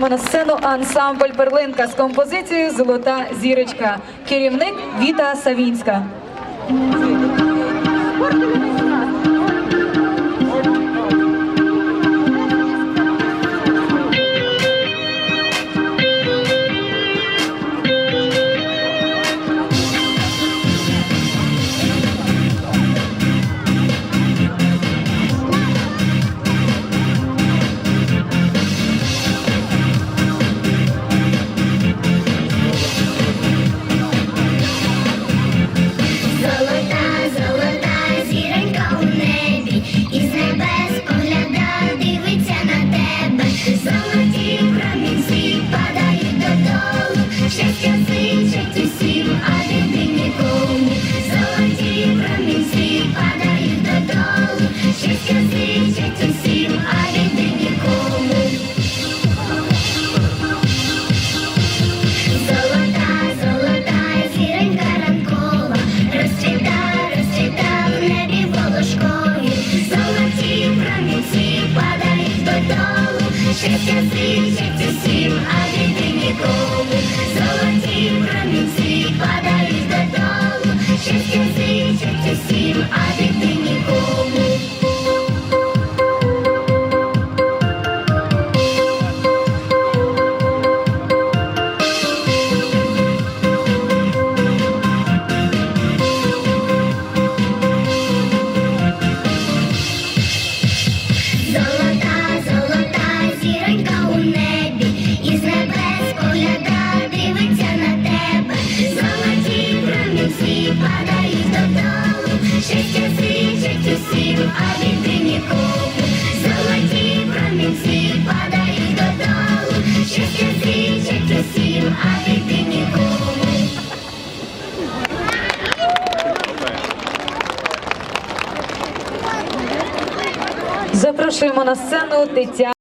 На сцену ансамбль Берлинка з композицією Золота зірочка керівник Віта Савінська. chance to refuse. падають додолу, щастя свідчать усім, а ти нікому. Запрошуємо на сцену дитя.